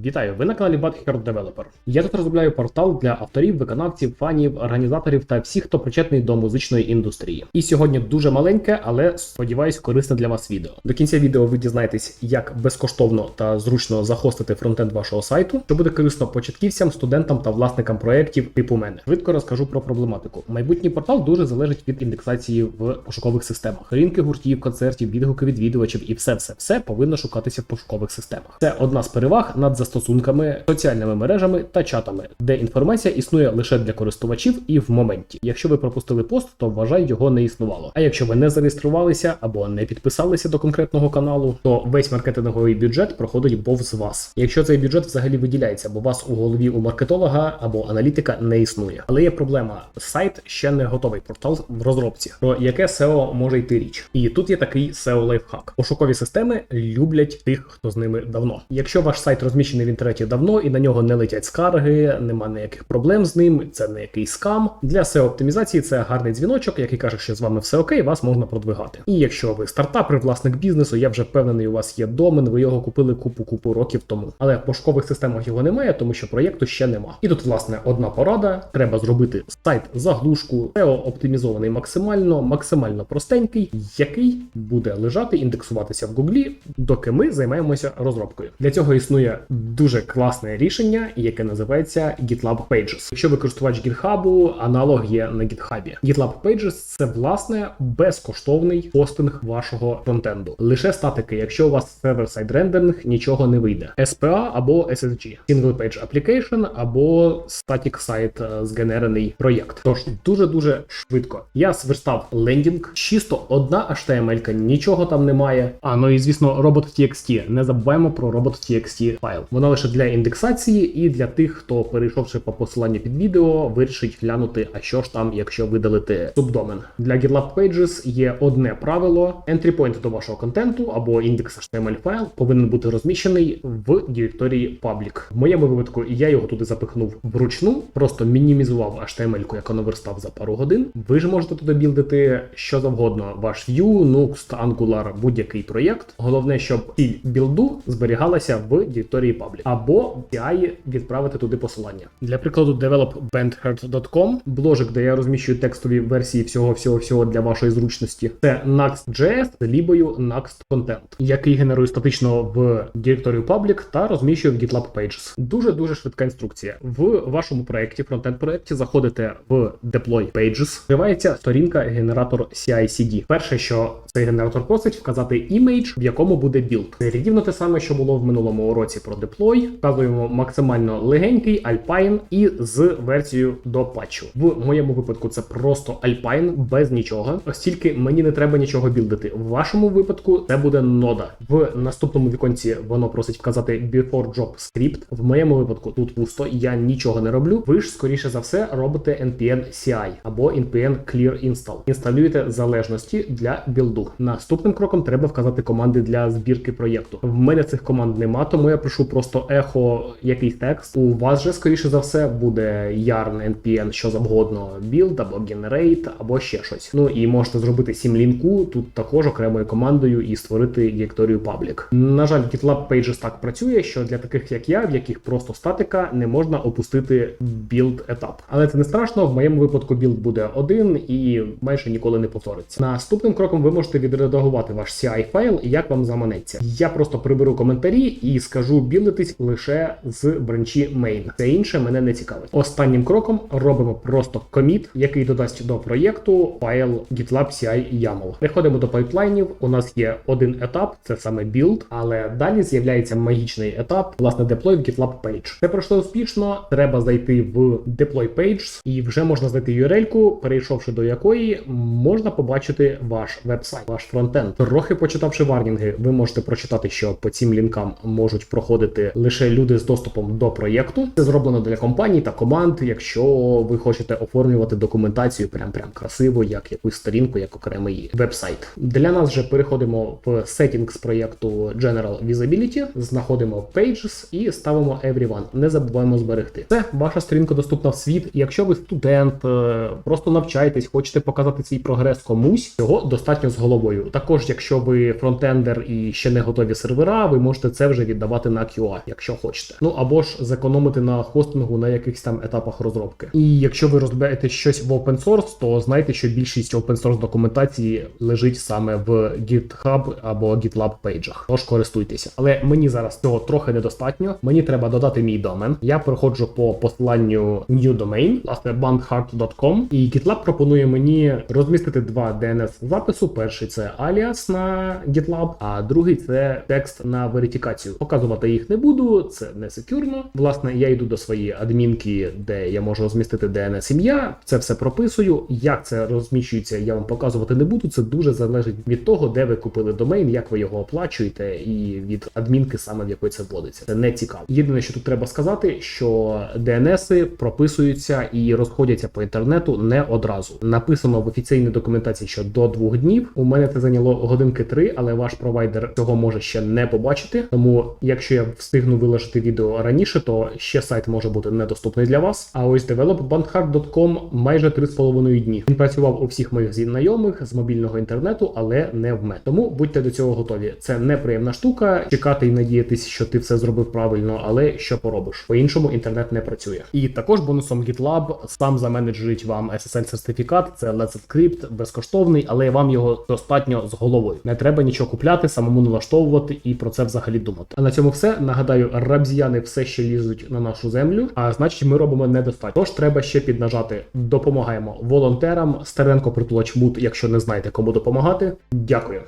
Вітаю! Ви на каналі Butthurt Developer. Я тут розробляю портал для авторів, виконавців, фанів, організаторів та всіх, хто причетний до музичної індустрії. І сьогодні дуже маленьке, але сподіваюсь, корисне для вас відео. До кінця відео ви дізнаєтесь, як безкоштовно та зручно захостити фронтенд вашого сайту, що буде корисно початківцям, студентам та власникам проєктів типу мене. Швидко розкажу про проблематику. Майбутній портал дуже залежить від індексації в пошукових системах. Ринки гуртів, концертів, відгуки відвідувачів і все, все, все повинно шукатися в пошукових системах. Це одна з переваг над застосунками, соціальними мережами та чатами, де інформація існує лише для користувачів і в моменті. Якщо ви пропустили пост, то вважай, його не існувало. А якщо ви не зареєструвалися або не підписалися до конкретного каналу, то весь маркетинговий бюджет проходить повз вас. Якщо цей бюджет взагалі виділяється, бо вас у голові у маркетолога або аналітика не існує. Але є проблема: сайт ще не готовий портал в розробці. Про яке SEO може йти річ? І тут є такий SEO лайфхак. Пошукові системи люблять тих, хто з ними давно. Якщо ваш сайт розміщений в інтернеті давно і на нього не летять скарги, нема ніяких проблем з ним, це не якийсь скам. Для SEO оптимізації це гарний дзвіночок, який каже, що з вами все окей, вас можна продвигати. І якщо ви стартапер, власник бізнесу, я вже впевнений, у вас є домен, ви його купили купу-купу років тому. Але в пошукових системах його немає, тому що проєкту ще нема. І тут, власне, одна порада: треба зробити сайт заглушку, SEO оптимізований максимально, максимально простенький, який буде лежати, індексуватися в Гуглі, доки ми займаємося розробкою. Для цього існує дуже класне рішення, яке називається GitLab Pages. Якщо ви користувач GitHub, аналог є на GitHub. GitLab Pages – це власне безкоштовний хостинг вашого фронтенду. Лише статики, якщо у вас сервер-сайд рендеринг, нічого не вийде. SPA або SSG, Single Page Application або Static Site е, згенерений проєкт. Тож дуже дуже швидко. Я сверстав лендінг, чисто одна HTML, нічого там немає. А ну і звісно, robot.txt. Не забуваємо про robot.txt файл. Вона лише для індексації і для тих, хто перейшовши по посиланню під відео, вирішить глянути, а що ж там, якщо видалити субдомен. Для GitLab Pages є одне правило: entry point до вашого контенту або індекс HTML файл повинен бути розміщений в директорії public. В моєму випадку я його туди запихнув вручну, просто мінімізував HTML-ку, яку наверстав за пару годин. Ви ж можете туди білдити що завгодно: ваш Vue, Nuxt, Angular, будь-який проєкт. Головне, щоб ціль білду зберігалася в директорії public. або CI відправити туди посилання. Для прикладу, developbandherd.com, бложик, де я розміщую текстові версії всього всього всього для вашої зручності. Це Next.js з лібою Next Content, який генерує статично в директорію public та розміщує в GitLab Pages. Дуже дуже швидка інструкція. В вашому проєкті, фронтенд проєкті, заходите в Deploy Pages, відкривається сторінка генератор CI/CD. Перше, що цей генератор просить, вказати імейдж, в якому буде білд. Це рівно те саме, що було в минулому уроці про деплой. Вказуємо максимально легенький Alpine і з версією до патчу. В моєму випадку це просто Alpine без нічого, оскільки мені не треба нічого білдити. В вашому випадку це буде нода. В наступному віконці воно просить вказати before job script. В моєму випадку тут пусто, я нічого не роблю. Ви ж скоріше за все робите npm CI або npm clear install. Інсталюєте залежності для білду. Наступним кроком треба вказати команди для збірки проєкту. В мене цих команд нема, тому я пишу просто ехо якийсь текст. У вас же скоріше за все буде yarn npm що завгодно build або generate, або ще щось. Ну і можете зробити сім-лінку тут також окремою командою і створити директорію public. На жаль, GitLab Pages так працює, що для таких як я, в яких просто статика, не можна опустити білд етап. Але це не страшно. В моєму випадку білд буде один і майже ніколи не повториться. Наступним кроком ви можете відредагувати ваш CI файл, як вам заманеться. Я просто приберу коментарі і скажу білдитись лише з бренчі main. Це інше мене не цікавить. Останнім кроком робимо просто коміт, який додасть до проєкту файл GitLab CI YAML. Переходимо до пайплайнів. У нас є один етап, це саме білд, але далі з'являється магічний етап, власне, деплой в GitLab Page. Це пройшло успішно. Треба зайти в Deploy Pages і вже можна знайти URL-ку, перейшовши до якої можна побачити ваш веб-сайт, ваш фронтенд. Трохи почитавши варнінги, ви можете прочитати, що по цим лінкам можуть проходити лише люди з доступом до проєкту. Це зроблено для компаній та команд, якщо ви хочете оформлювати документацію прям прям красиво, як якусь сторінку, як окремий веб-сайт. Для нас же переходимо в settings проєкту General Visibility, знаходимо Pages і ставимо Everyone. Не забуваємо зберегти. Це ваша сторінка доступна в світ. Якщо ви студент, е, просто навчаєтесь, хочете показати свій прогрес комусь, цього достатньо з головою. Також, якщо ви фронтендер і ще не готові сервера, ви можете це вже віддавати на QA. QA, якщо хочете. Ну або ж зекономити на хостингу на якихось там етапах розробки. І якщо ви розберете щось в open source, то знайте, що більшість open source документації лежить саме в GitHub або GitLab пейджах. Тож користуйтеся. Але мені зараз цього трохи недостатньо. Мені треба додати мій домен. Я переходжу по посиланню new domain, власне, bandheart.com. І GitLab пропонує мені розмістити два DNS запису. Перший це аліас на GitLab, а другий це текст на верифікацію. Показувати їх не буду, це не секюрно. Власне, я йду до своєї адмінки, де я можу розмістити DNS ім'я. Це все прописую. Як це розміщується, я вам показувати не буду. Це дуже залежить від того, де ви купили домейн, як ви його оплачуєте, і від адмінки, саме в якої це вводиться. Це не цікаво. Єдине, що тут треба сказати, що DNS прописуються і розходяться по інтернету не одразу. Написано в офіційній документації, що до двох днів. У мене це зайняло годинки три, але ваш провайдер цього може ще не побачити. Тому, якщо я встигну виложити відео раніше, то ще сайт може бути недоступний для вас. А ось developbankhard.com майже 3,5 дні. Він працював у всіх моїх знайомих з мобільного інтернету, але не в мене. Тому будьте до цього готові. Це неприємна штука. Чекати і надіятися, що ти все зробив правильно, але що поробиш? По-іншому інтернет не працює. І також бонусом GitLab сам заменеджують вам SSL сертифікат. Це Let's Encrypt, безкоштовний, але вам його достатньо з головою. Не треба нічого купляти, самому налаштовувати і про це взагалі думати. А на цьому все. Нагадаю, рабзіяни все ще лізуть на нашу землю, а значить, ми робимо недостатньо. Тож треба ще піднажати. Допомагаємо волонтерам. Стеренко притулач мут, якщо не знаєте, кому допомагати. Дякую.